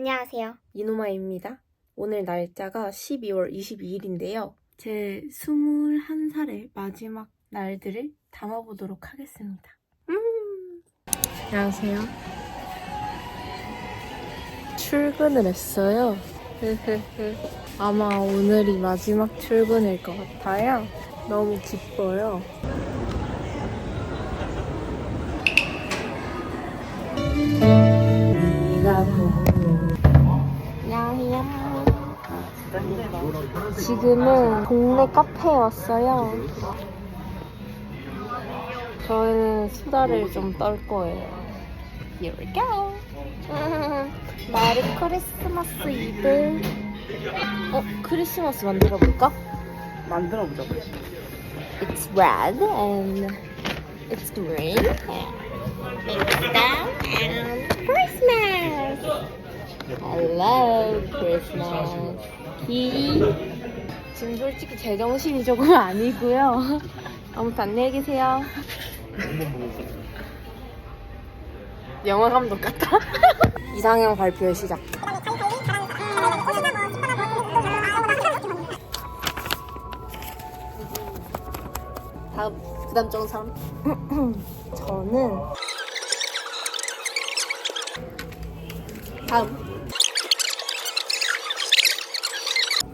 안녕하세요. 이노마입니다. 오늘 날짜가 12월 22일인데요. 제 21살의 마지막 날들을 담아보도록 하겠습니다. 음. 안녕하세요. 출근을 했어요. 아마 오늘이 마지막 출근일 것 같아요. 너무 기뻐요. 안녕하세요. 지금은 동네 카페에 왔어요. 저희는 수다를 좀 떨 거예요. Here we go. 메리 크리스마스 이브. 어, 크리스마스 만들어 볼까? 만들어 보자. It's red and it's green it's down and Christmas. I love Christmas. 기. 지금 솔직히 제정신이 조금 아니고요. 아무튼 안녕히 계세요. 영화 감독 같아. 이상형 발표 시작. 다음 부담 사람. 저는 다음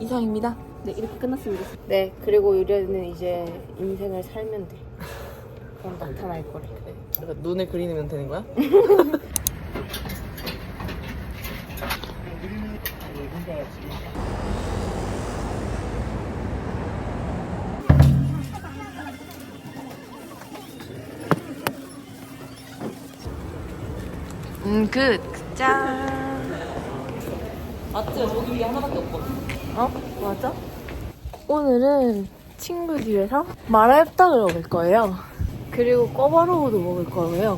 이상입니다. 네 이렇게 끝났습니다. 네 그리고 유래는 이제 인생을 살면 돼. 그럼 나타날 거래. 약간 눈에 그리면 되는 거야? 음, 끝. 짠. 맞지? 저기 위에 하나밖에 없거든. 어? 맞아? 오늘은 친구 집에서 마라엽떡을 먹을 거예요. 그리고 꿔바로우도 먹을 거예요.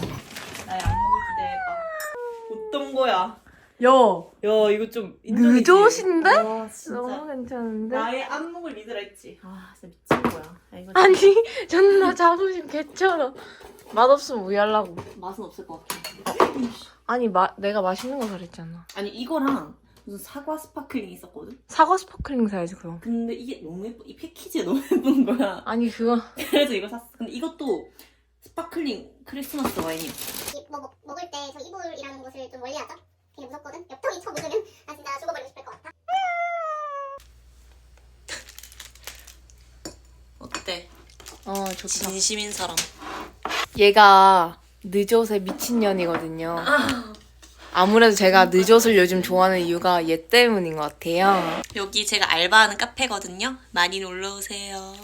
나의 안목을 기대해봐. 어떤 거야? 야, 야, 이거 좀 인정이지? 늦으신데? 와, 진짜. 너무 괜찮은데? 나의 안목을 믿으라 했지. 아, 진짜 미친 거야. 야, 이거 아니, 존나 자부심 개쩔어. 맛없으면 우야려고. 맛은 없을 것 같아. 아니, 마, 내가 맛있는 거 잘했잖아. 아니, 이거랑 무슨 사과 스파클링 있었거든? 사과 스파클링 사야지, 그럼. 근데 이게 너무 예뻐. 이 패키지가 너무 예쁜 거야. 아니, 그거. 그래서 이거 샀어. 근데 이것도 스파클링 크리스마스 와인이야. 이- 뭐 먹, 먹을 때 저 이불이라는 것을 좀 멀리하자. 되게 무섭거든. 엽떡이 쳐 묻으면 나 진짜 죽어버리고 싶을 것 같아. 어때? 어, 좋다. 진심인 사람. 얘가 늦옷에 미친년이거든요. 아 무래도 제가 늦옷을 요즘 좋아하는 이유가 얘 때문인 것 같아요. 여기 제가 알바하는 카페거든요. 많이 놀러 오세요.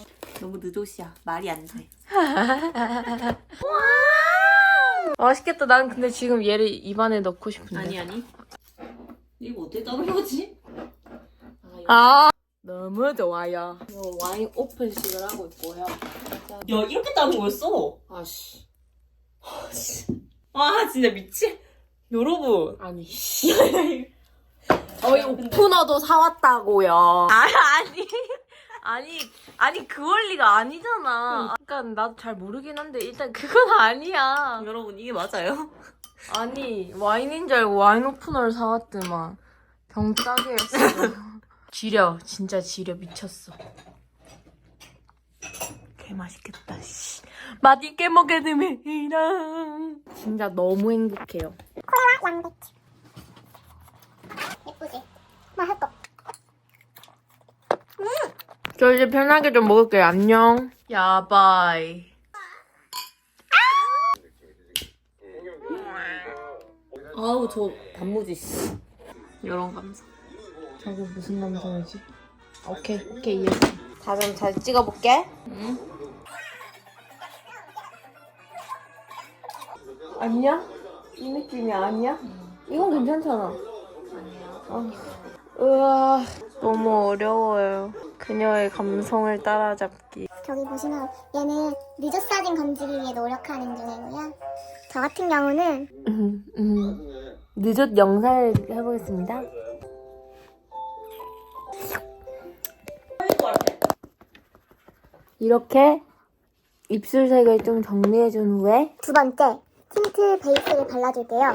너무 늦옷이야. 말이 안 돼. 맛있겠다. 난 근데 지금 얘를 입안에 넣고 싶은데. 아니 아니. 이거 어떻게 따는 거지? 아, 아 너무 좋아요. 이거 와인 오픈식을 하고 있고요. 야 이렇게 따는 거였어? 아씨. 와 진짜 미치. 여러분. 아니 씨. 저희 오프너도 사왔다고요. 아 아니. 아니 아니 그 원리가 아니잖아. 그러니까 나도 잘 모르긴 한데 일단 그건 아니야. 여러분 이게 맞아요? 아니 와인인 줄 알고 와인 오프너를 사왔더만 병짜게 했어 지려 진짜 지려 미쳤어 개 맛있겠다 씨 맛있게 먹게 되면 이랑 진짜 너무 행복해요 양배추. 예쁘지? 맛있어. 저 이제 편하게 좀 먹을게요 안녕 야바이 아우 저 단무지 씨. 이런 감성. 저거 무슨 감성이지? 오케이 오케이 이해했어 다좀 잘 찍어볼게 응? 아니야? 이 느낌이 아니야? 이건 괜찮잖아. 어. 으아, 너무 어려워요. 그녀의 감성을 따라잡기. 저기 보시면 얘는 늦었 사진 건지기 위해 노력하는 중이고요. 저 같은 경우는 음, 음. 늦은 영상을 해보겠습니다. 이렇게 입술색을 좀 정리해준 후에 두 번째 틴트 베이스를 발라줄게요.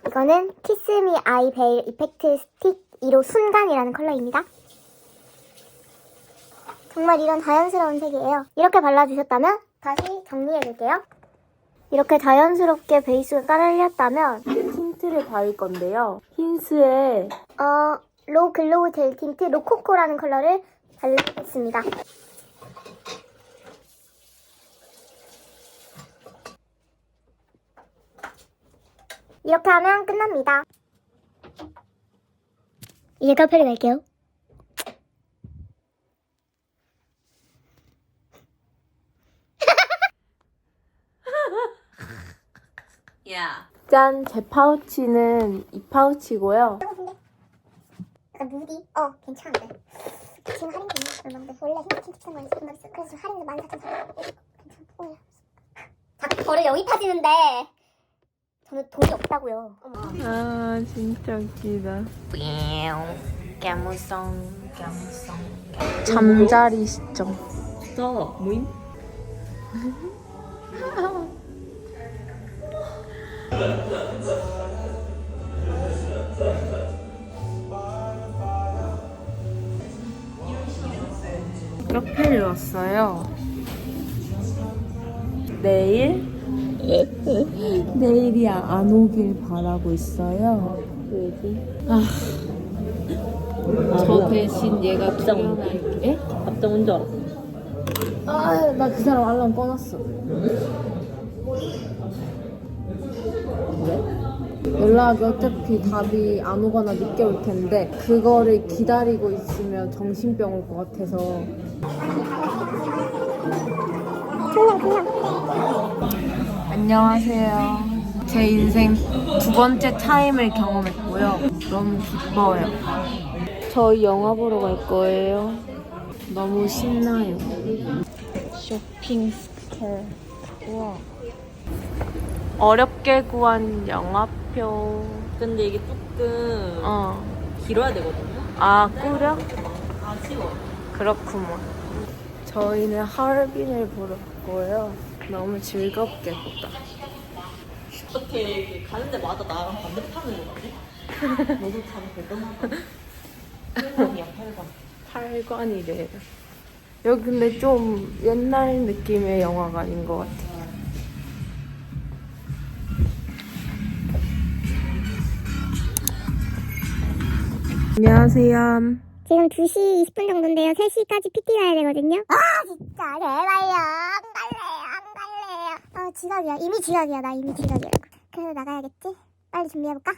이거 이거는 키스미 아이 베일 이펙트 스틱 1호 순간이라는 컬러입니다. 정말 이런 자연스러운 색이에요. 이렇게 발라주셨다면 다시 정리해줄게요. 이렇게 자연스럽게 베이스가 깔렸다면 틴트를 바를 건데요. 흰스에 어, 로우 글로우 젤 틴트 로코코라는 컬러를 바르겠습니다. 이렇게 하면 끝납니다. 이제 카페를 갈게요. 야. 짠! 제 파우치는 이 파우치고요. 약간 무디? 어, 괜찮은데. 지금 할인되네. 얼마인데? 원래 흰 틴트 비싼 거였어. 그래서 그래서 할인도 14,400원. 괜찮아. 자꾸 저를 영입하시는데 저는 돈이 없다고요. 아, 진짜 웃기다. 깨무성, 깨무성. 잠자리 시점. 저 모임? 카페를 왔어요. 내일? 내일이 안 오길 바라고 있어요. 왜지? 아. 저 대신 얘가 출연할게. 갑자기 온줄 알았어. 아, 나 그 사람 알람 꺼놨어. 연락이 어차피 답이 안 오거나 늦게 올 텐데 그거를 기다리고 있으면 정신병 올 것 같아서. 안녕하세요. 제 인생 두 번째 타임을 경험했고요. 너무 기뻐요. 저희 영화 보러 갈 거예요. 너무 신나요. 쇼핑 스케일. 우와. 어렵게 구한 영화표. 근데 이게 조금 어. 길어야 되거든요. 아, 꾸려? 아쉬워. 그렇구먼. 저희는 하얼빈을 보러 갔고요. 너무 즐겁게 보다. 어떻게 가는 데마다 나랑 반대편을 가지? 너도 참 대단하다. 8번이야, 8번. 8관이래요. 여기 근데 좀 옛날 느낌의 영화관인 것 같아요. 안녕하세요. 지금 2시 20분 정도인데요. 3시까지 PT 가야 되거든요. 아, 진짜. 제발요. 안 갈래요. 안 갈래요. 아, 지각이야. 이미 지각이야. 나 이미 지각이야. 그래서 나가야겠지? 빨리 준비해볼까?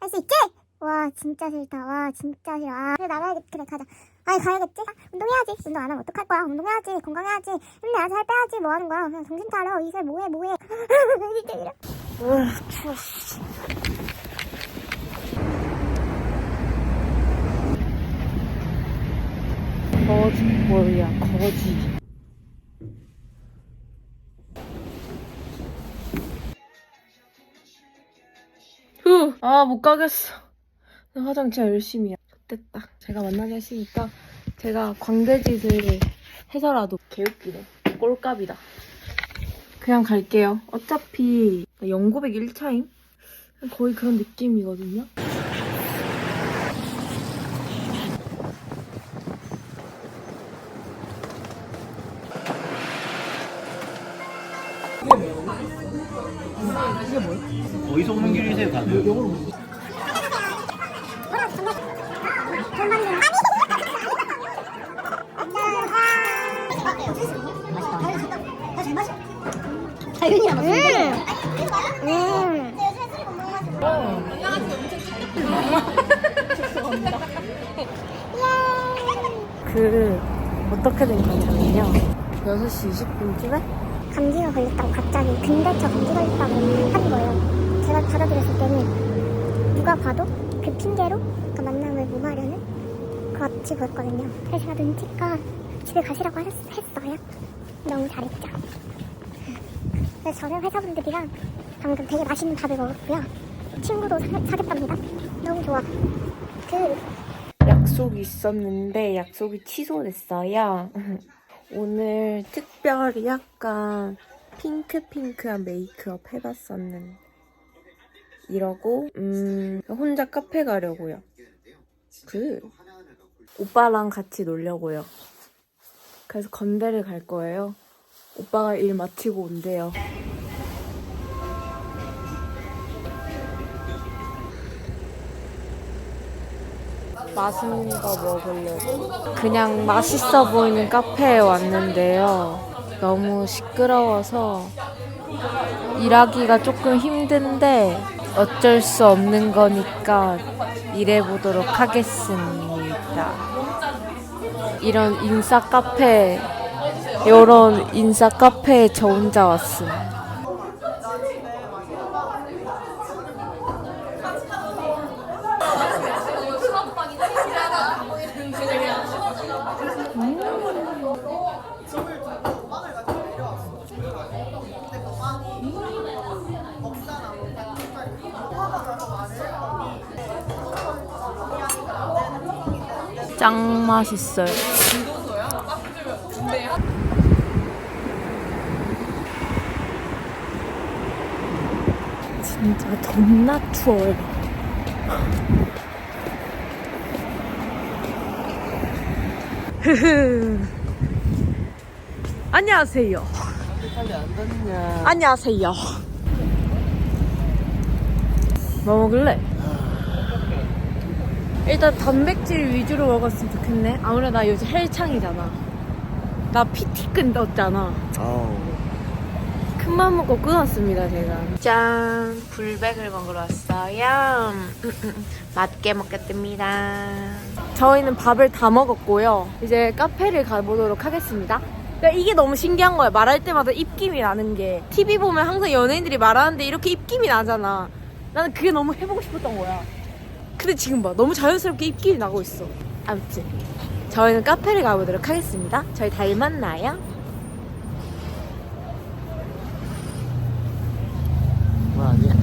할 수 있지? 와, 진짜 싫다. 와, 진짜 싫어. 아, 그래, 나가야겠지. 그래, 가자. 아니, 가야겠지? 아, 운동해야지. 운동 안 하면 어떡할 거야? 운동해야지. 건강해야지. 힘내야지. 살 빼야지. 뭐 하는 거야? 그냥 정신 차려. 이세 뭐해, 뭐해. 진짜 싫어. 거지 뭐야 거지. 후, 아못 가겠어. 나 화장 진짜 열심히 해. 됐다. 제가 만나게 하시니까 제가 광대짓을 해서라도 개웃기네. 꼴값이다. 그냥 갈게요. 어차피 0900 1차임? 거의 그런 느낌이거든요. 음. 그 어떻게 된 거냐면요. 6시 20분쯤에 감기가 걸렸다고 갑자기 근데 저 감기 걸렸다고 하는 거예요. 제가 받아들였을 때는 누가 봐도 그 핑계로 그 만남을 무마하려는 그같이 보였거든요. 그래서 제가 눈치껏 집에 가시라고 하셨, 했 어요. 너무 잘했죠. 그래서 저는 회사분들이랑 방금 되게 맛있는 밥을 먹었고요. 친구도 사, 사귀었답니다. 너무 좋아. 그 약속이 있었는데 약속이 취소됐어요. 오늘 특별히 약간 핑크핑크한 메이크업 해봤었는데 이러고 음 혼자 카페 가려고요. 그 오빠랑 같이 놀려고요. 그래서 건대를 갈 거예요. 오빠가 일 마치고 온대요. 맛있는 거 먹으려고. 그냥 맛있어 보이는 카페에 왔는데요. 너무 시끄러워서 일하기가 조금 힘든데 어쩔 수 없는 거니까 일해보도록 하겠습니다. 이런 인싸 카페, 이런 인싸 카페에 저 혼자 왔음. 짱 맛있어요. 진짜 겁나 추워요. 안녕하세요. 안녕하세요. 뭐 먹을래? 일단 단백질 위주로 먹었으면 좋겠네. 아무래도 나 요즘 헬창이잖아. 나 PT. 아우. 큰맘 먹고 끊었습니다, 제가. 짠! 불백을 먹으러 왔어요. 음, 음, 음. 맛있게 먹겠습니다. 저희는 밥을 다 먹었고요. 이제 카페를 가보도록 하겠습니다. 그러니까 이게 너무 신기한 거야. 말할 때마다 입김이 나는 게. TV 보면 항상 연예인들이 말하는데 이렇게 입김이 나잖아. 나는 그게 너무 해보고 싶었던 거야. 근데 지금 봐. 너무 자연스럽게 입김이 나고 있어. 아무튼. 저희는 카페를 가보도록 하겠습니다. 저희 닮았나요? 뭐 아니야.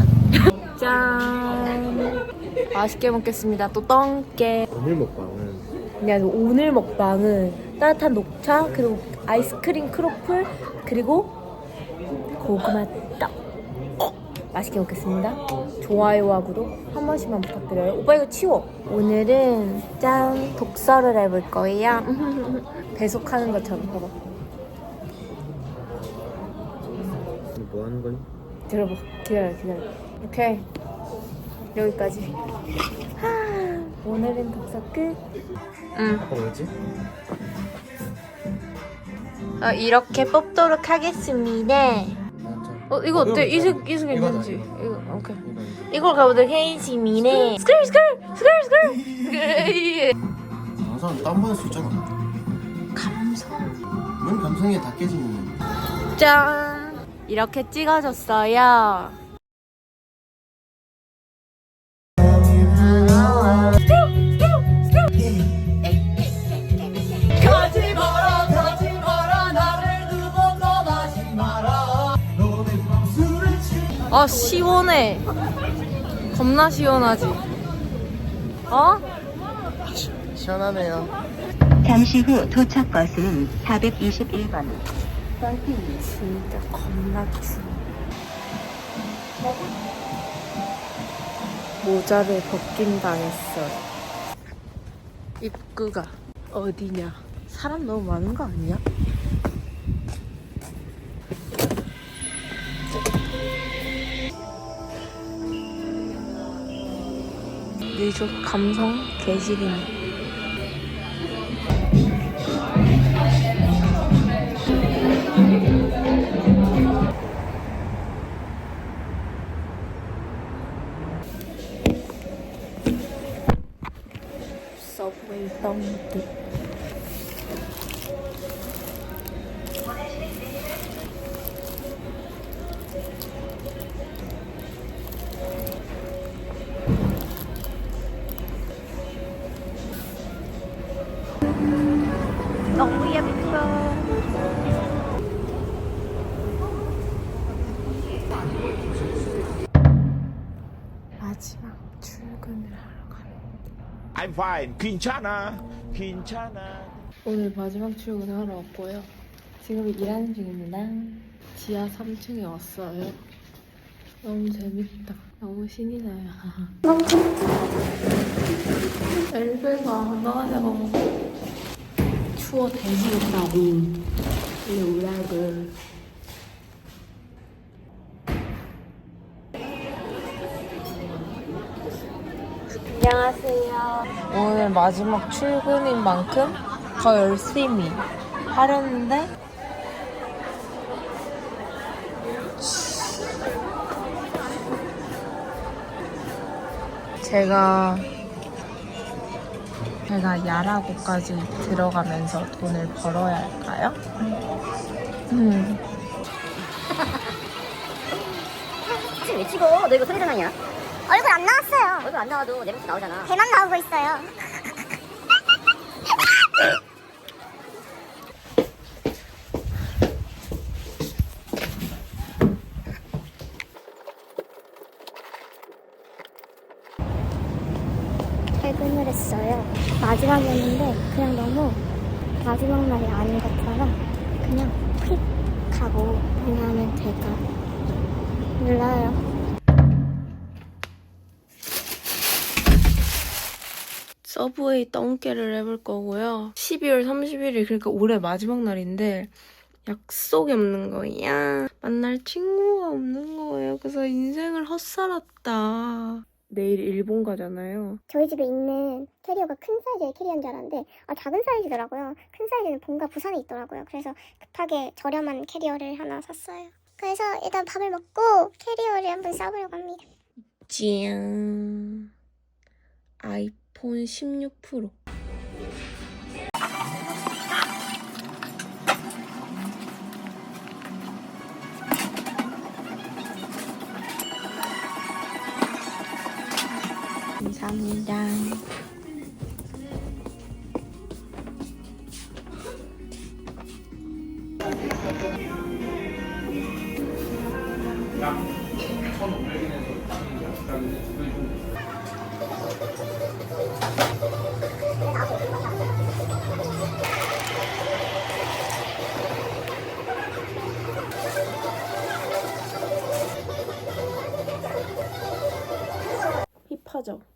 짠. 맛있게 먹겠습니다. 또 똥게. 오늘 먹방은 그냥 오늘 먹방은 따뜻한 녹차 그리고 아이스크림 크로플 그리고 고구마 떡. 맛있게 먹겠습니다. 좋아요와 구독 한 번씩만 부탁드려요. 오빠 이거 치워. 오늘은 짠 독서를 해볼 거예요. 배속하는 것처럼 봐봐. 뭐 하는 거니? 들어봐. 기다려, 기다려. 오케이. 여기까지. 하, 오늘은 독서 끝. 응. 아빠 뭐지? 어, 이렇게 뽑도록 하겠습니다. 어, 이거 어때? 이색, 이색 괜찮지? 이거, 오케이. 이걸 가보도록 하겠습니다. 스크롤, 스크롤, 스크롤, 스크롤. 항상 다운받을 수 있잖아. 감성. 뭔 감성에 다 깨지는 짠. 이렇게 찍어줬어요. 아 시원해 겁나 시원하지 어? 시원하네요. 잠시 후 도착 버스는 421번. 진짜 겁나 추워 모자를 벗긴 당했어요 입구가 어디냐 사람 너무 많은 거 아니야? 리조 감성 개질이네. 서브웨이 떡 Fine. 괜찮아. 괜찮아. 오늘 마지막 출근을 하러 왔고요. 지금 일하는 중입니다. 지하 3층에 왔어요. 너무 재밌다. 너무 신이 나요. 엘베가 안 나가냐고. 추워 돼지겠다고. 이 우락을. 안녕하세요. 오늘 마지막 출근인 만큼 더 열심히 하려는데 제가 제가 야라고까지 들어가면서 돈을 벌어야 할까요? 음. 사실 왜 찍어? 너 이거 소리장난이야? 얼굴 안 나왔어요. 얼굴 안 나와도 내 모습 나오잖아. 배만 나오고 있어요. 퇴근을 했어요. 마지막이었는데 그냥 너무 마지막 날이 아닌 것처럼 그냥 휙 가고 그냥 될까 몰라요. 서브웨이 똥개를 해볼 거고요. 12월 31일 그러니까 올해 마지막 날인데 약속이 없는 거야. 만날 친구가 없는 거예요. 그래서 인생을 헛살았다. 내일 일본 가잖아요. 저희 집에 있는 캐리어가 큰 사이즈의 캐리어인 줄 알았는데 아 작은 사이즈더라고요. 큰 사이즈는 본가 부산에 있더라고요. 그래서 급하게 저렴한 캐리어를 하나 샀어요. 그래서 일단 밥을 먹고 캐리어를 한번 싸보려고 합니다. 짠. 아이 폰16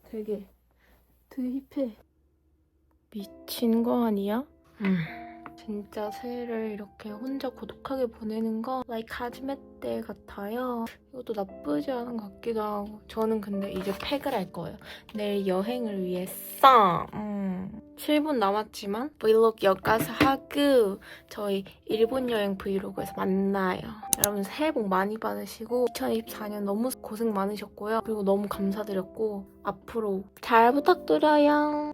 되게 되게 힙해 미친 거 아니야? 음. 진짜 새해를 이렇게 혼자 고독하게 보내는 거 like 하지메 때 같아요 이것도 나쁘지 않은 것 같기도 하고 저는 근데 이제 팩을 할 거예요 내일 여행을 위해서 음. 7분 남았지만 브이로그 여기까지 하고 저희 일본 여행 브이로그에서 만나요. 여러분 새해 복 많이 받으시고 2024년 너무 고생 많으셨고요. 그리고 너무 감사드렸고 앞으로 잘 부탁드려요